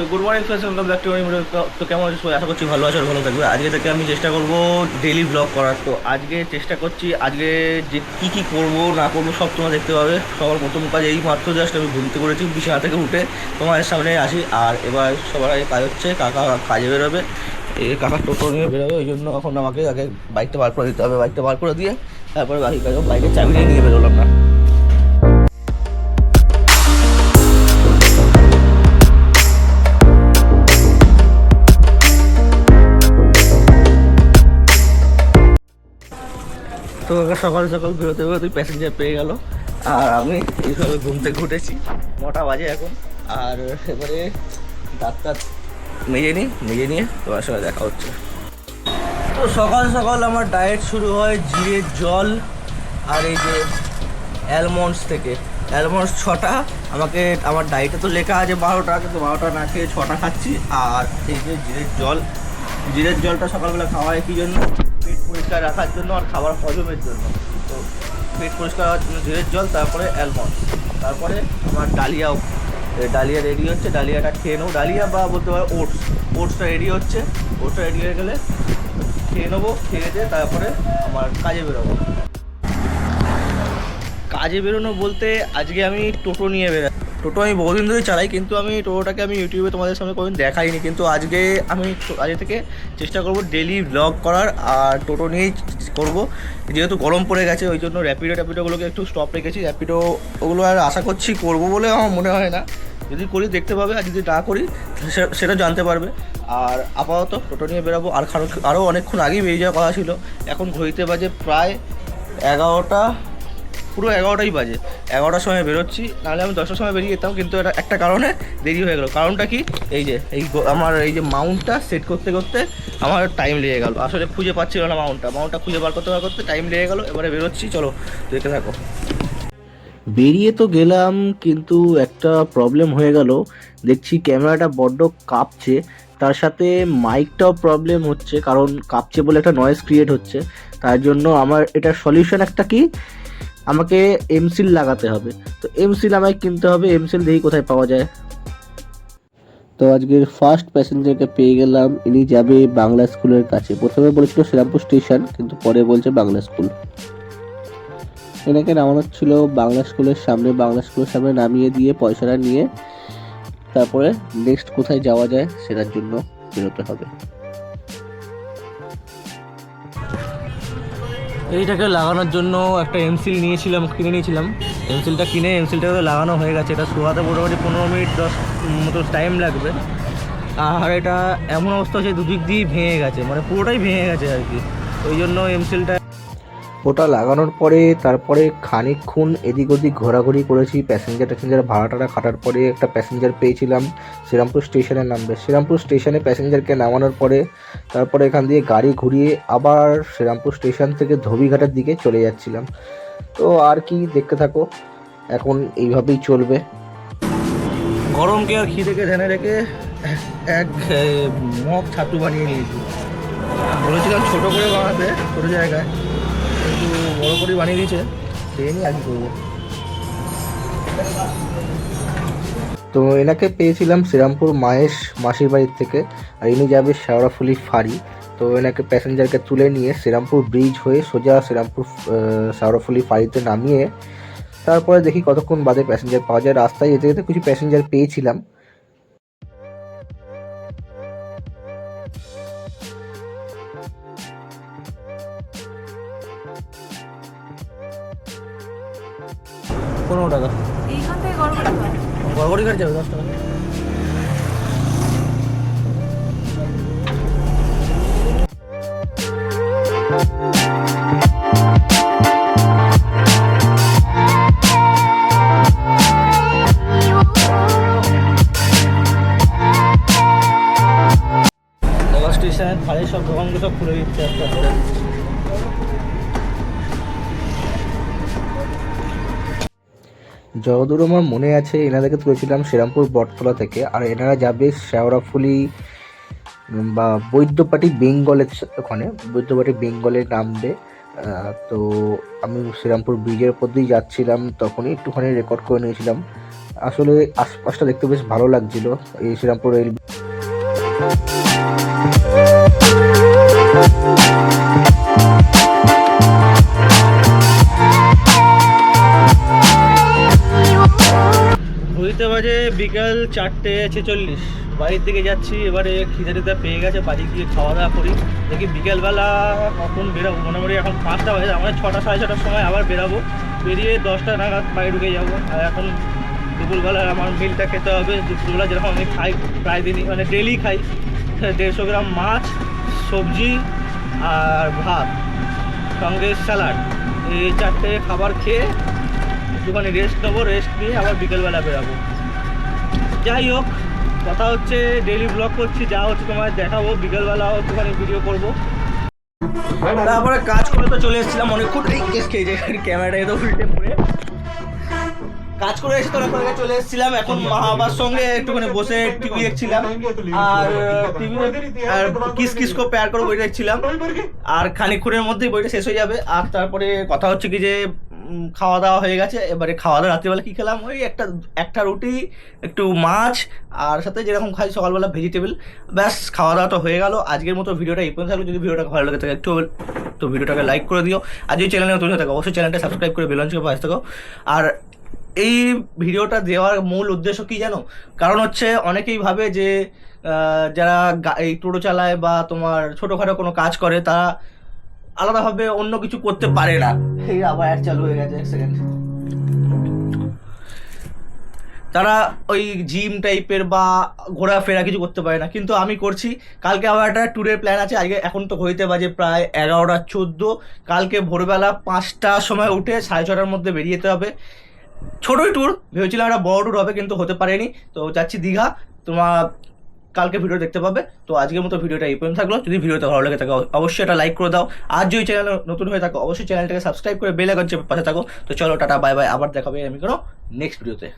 তো good morning friends welcome back to তো কেমন আছো? আশা করছি ভালো আছো ভালো থাকবে। আজকে থেকে আমি চেষ্টা করব ডেলি ব্লগ করার। তো আজকে চেষ্টা করছি আজকে যে কী কী করব, না করব, সব তোমরা দেখতে পাবে। সবার প্রথম কাজ এই মাত্র জাস্ট আমি ঘুমতে করেছি বিছানা থেকে উঠে তোমাদের সামনে আসি। আর এবার সবার আগে কাজ হচ্ছে, কাকা কাজে বেরোবে। এই কাকা টোটো নিয়ে বেরোবে, ওই জন্য এখন আমাকে আগে বাইকটা বার করে দিতে হবে। বাইকটা বার করে দিয়ে তারপরে বাকি কাজ বাইকের চাবি নিয়ে বেরোলাম না। তো ওকে সকাল সকাল বেরোতে বেরোতে প্যাসেঞ্জার পেয়ে গেল। আর আমি এইভাবে ঘুম থেকে উঠেছি। নটা বাজে এখন। আর এবারে ডাক্তার মেজে নিই, মেজে নিয়ে তোমার সঙ্গে দেখা হচ্ছে। তো সকাল সকাল আমার ডায়েট শুরু হয় জিরের জল আর এই যে অ্যালমন্ডস থেকে। অ্যালমন্ডস ছটা, আমাকে আমার ডায়েটে তো লেখা আছে বারোটা, কিন্তু বারোটা না খেয়ে ছটা খাচ্ছি। আর এই যে জিরের জল, জিরের জলটা সকালবেলা খাওয়া হয় কী জন্য? পরিষ্কার রাখার জন্য আর খাবার হজমের জন্য। তো পেট পরিষ্কার রাখার জন্য জিরের জল, তারপরে অ্যালমন্ড। তারপরে আমার ডালিয়াও ডালিয়া রেডি হচ্ছে। ডালিয়াটা খেয়ে নেব। ডালিয়া বা বলতে পারো ওটস। ওটসটা রেডি হচ্ছে। ওটসটা রেডি হয়ে গেলে খেয়ে নেব, খেয়ে দিয়ে তারপরে আমার কাজে বেরোবো। কাজে বেরোনো বলতে আজকে আমি টোটো নিয়ে বেরো টোটো আমি বহুদিন ধরে চালাই, কিন্তু আমি টোটোটাকে আমি ইউটিউবে তোমাদের সামনে কোনোদিন দেখাইনি। কিন্তু আজকে আমি আজকে থেকে চেষ্টা করব ডেলি ব্লগ করার, আর টোটো নিয়েই করব। যেহেতু গরম পড়ে গেছে, ওই জন্য র্যাপিডো ট্যাপিডোগুলোকে একটু স্টপ রেখেছি। র্যাপিডো ওগুলো আর আশা করছি করব বলে আমার মনে হয় না। যদি করি, দেখতে পাবে, আর যদি না করি সেটা জানতে পারবে। আর আপাতত টোটো নিয়ে বেরোবো, আর আরও অনেকক্ষণ আগেই বেরিয়ে যাওয়ার কথা ছিল। এখন ঘড়িতে বাজে প্রায় এগারোটা পুরো এগারোটাই বাজে। এগারোটার সময় বেরোচ্ছি, নাহলে আমি দশটার সময় বেরিয়ে যেতাম, কিন্তু এটা একটা কারণে দেরি হয়ে গেল। কারণটা কি? এই যে, এই আমার এই যে মাউন্টটা সেট করতে করতে আমার টাইম লেগে গেল। আসলে খুঁজে পাচ্ছিল না মাউন্টটা। মাউন্টটা খুঁজে বার করতে বার করতে টাইম লেগে গেলো, এবারে বেরোচ্ছি, চলো দেখে থাকো। বেরিয়ে তো গেলাম, কিন্তু একটা প্রবলেম হয়ে গেল। দেখছি ক্যামেরাটা বড্ড কাঁপছে, তার সাথে মাইকটাও প্রবলেম হচ্ছে, কারণ কাঁপছে বলে একটা নয়েজ ক্রিয়েট হচ্ছে। তার জন্য আমার, এটা সলিউশন একটা কি? আমাকে এমসিল লাগাতে হবে। তো এমসিল আমায় কিনতে হবে। এমসিল দেখি কোথায় পাওয়া যায়। তো আজকের ফার্স্ট প্যাসেঞ্জারকে পেয়ে গেলাম। ইনি যাবে বাংলা স্কুলের কাছে। প্রথমে বলেছিল শ্রীরামপুর স্টেশন কিন্তু পরে বলছে বাংলা স্কুল এনাকে নামানো ছিল বাংলা স্কুলের সামনে। বাংলা স্কুলের সামনে নামিয়ে দিয়ে পয়সাটা নিয়ে তারপরে নেক্সট কোথায় যাওয়া যায় সেটার জন্য বেরোতে হবে। এইটাকে লাগানোর জন্য একটা এমসিল নিয়েছিলাম, কিনে নিয়েছিলাম। এমসিলটা কিনে এমসিলটা লাগানো হয়ে গেছে। এটা শোয়াতে মোটামুটি পনেরো মিনিট, দশ মতো টাইম লাগবে। আর এটা এমন অবস্থা হচ্ছে দুদিক দিয়েই ভেঙে গেছে। মানে পুরোটাই ভেঙে গেছে আর কি। ওই জন্য এমসিলটা ওটা লাগানোর পরে তারপরে খানিকক্ষণ এদিক ওদিক ঘোরাঘুরি করেছি। প্যাসেঞ্জার ট্যাসেঞ্জার ভাড়া টাড়া কাটার পরে একটা প্যাসেঞ্জার পেয়েছিলাম শ্রীরামপুর স্টেশনে নামবে শ্রীরামপুর স্টেশনে প্যাসেঞ্জারকে নামানোর পরে তারপরে এখান দিয়ে গাড়ি ঘুরিয়ে আবার শ্রীরামপুর স্টেশন থেকে ধোবিঘাটের দিকে চলে যাচ্ছিলাম। তো আর কি দেখতে থাকো এখন এইভাবেই চলবে। গরমকে আর খিদেকে ধ্যানে রেখে এক মগ ছাতু বানিয়ে নিয়েছি। বলেছিলাম ছোটো করে বানাতে ছোটো জায়গায়। করে বানিয়ে দিয়েছে আর কি করব। তো এনাকে পেয়েছিলাম শ্রীরামপুর মায়েশ মাসির বাড়ির থেকে, আর ইনি যাবে শেওড়াফুলি ফাঁড়ি। তো এনাকে প্যাসেঞ্জারকে তুলে নিয়ে শ্রীরামপুর ব্রিজ হয়ে সোজা শ্রীরামপুর শেওড়াফুলি ফাঁড়িতে নামিয়ে, তারপরে দেখি কতক্ষণ বাদে প্যাসেঞ্জার পাওয়া যায়। রাস্তায় যেতে যেতে কিছু প্যাসেঞ্জার পেয়েছিলাম। পনেরো টাকা? এইখান থেকে গড়গড়ি ঘাট যাবে দশ টাকা। সব দোকানগুলো সব খুলে দিচ্ছে আস্তে আস্তে যতদূর আমার মনে আছে, এনাদেরকে তুলেছিলাম শ্রীরামপুর, বটতলা থেকে। আর এনারা যাবে শেওড়াফুলি বা বৈদ্যপাটি বেঙ্গলের ওখানে, বৈদ্যপাটি বেঙ্গলে নামবে তো আমি শ্রীরামপুর ব্রিজের উপর দিয়ে যাচ্ছিলাম তখনই, একটুখানি রেকর্ড করে নিয়েছিলাম। আসলে আশপাশটা দেখতে বেশ ভালো লাগছিল, এই শ্রীরামপুর রেল ঘড়িতে বাজে বিকাল চারটে ছেচল্লিশ বাড়ির দিকে যাচ্ছি, এবারে খিদে টিদে পেয়ে গেছে, বাড়ি গিয়ে খাওয়া দাওয়া করি। দেখি বিকেলবেলা কখন বেরাবো, মোটামুটি এখন পাঁচটা বাজে আমরা ছটা, সাড়ে ছটার সময় আবার বেরাবো। বেরিয়ে দশটা নাগাদ বাড়ি ঢুকে যাব। আর এখন দুপুরবেলা আমার মিলটা খেতে হবে, দুপুরবেলা যেরকম আমি খাই, প্রায় দিনই মানে ডেলি খাই, দেড়শো গ্রাম মাছ, সবজি আর ভাত, সঙ্গে স্যালাড এই চারটে খাবার খেয়ে একটুখানি রেস্ট নেব রেস্ট নিয়ে আবার বিকেলবেলা বেরাবো। যাই হোক, কথা হচ্ছে ডেইলি ব্লগ করছি, যা হচ্ছে তোমার দেখাবো বিকেলবেলাও একটুখানি ভিডিও করব। তারপরে কাজ করে তো চলে এসেছিলাম অনেকক্ষণ। এই কেস খেয়েছে ক্যামেরাটা এত উল্টে পড়ে। কাজ করে এসে তো অনেকক্ষণ চলে এসেছিলাম, এখন মা বাবার সঙ্গে একটুখানি বসে টিভি দেখছিলাম। আর টিভি আর কিস কিস কো প্যার করে বই দেখছিলাম। আর খানিকক্ষণের মধ্যেই বইটা শেষ হয়ে যাবে। আর তারপরে কথা হচ্ছে কি যে খাওয়া দাওয়া হয়ে গেছে। এবারে খাওয়া দাওয়া রাত্রিবেলা কি খেলাম? ওই একটা একটা রুটি, একটু মাছ, আর সাথে যেরকম খাই সকালবেলা ভেজিটেবল ব্যাস খাওয়া দাওয়া তো হয়ে গেল। আজকের মতো ভিডিওটা এই পর্যন্ত থাকল যদি ভিডিওটা ভালো লাগে থাকে একটু তো ভিডিওটাকে লাইক করে দিও। আর যদি চ্যানেলে নতুন থাকো, অবশ্যই চ্যানেলটা সাবস্ক্রাইব করে বেলঞ্চকে পাশে থাকো। আর এই ভিডিওটা দেওয়ার মূল উদ্দেশ্য কি জানো? কারণ হচ্ছে অনেকেই ভাবে যে যারা এই টোটো চালায় বা তোমার ছোটোখাটো কোনো কাজ করে, তারা আলাদাভাবে অন্য কিছু করতে পারে না। এই আবার অ্যাড চালু হয়ে গেছে এক সেকেন্ড তারা ওই জিম টাইপের বা ঘোরাফেরা কিছু করতে পারে না। কিন্তু আমি করছি কালকে আবার একটা ট্যুরের প্ল্যান আছে আজকে এখন তো হইতে বাজে প্রায় এগারোটা চোদ্দ। কালকে ভোরবেলা পাঁচটার সময় উঠে সাড়ে ছটার মধ্যে বেরিয়ে যেতে হবে। ছোটোই ট্যুর ভেবেছিলাম একটা বড় ট্যুর হবে কিন্তু হতে পারেনি। তো যাচ্ছি দীঘা তোমার কালকে ভিডিও দেখতে পাবে। তো আজকের মতো ভিডিওটা এই পর্যন্ত থাকল। যদি ভিডিওতে ভালো লাগে থাকে অবশ্যই এটা লাইক করে দাও। আর যদি চ্যানেল নতুন হয়ে থাকো, অবশ্যই চ্যানেলটাকে সাবস্ক্রাইব করে বেল আইকন চেপে পাশে থাকো। তো চলো, টাটা বাই বাই আবার দেখাবে আমি কোনো নেক্সট ভিডিওতে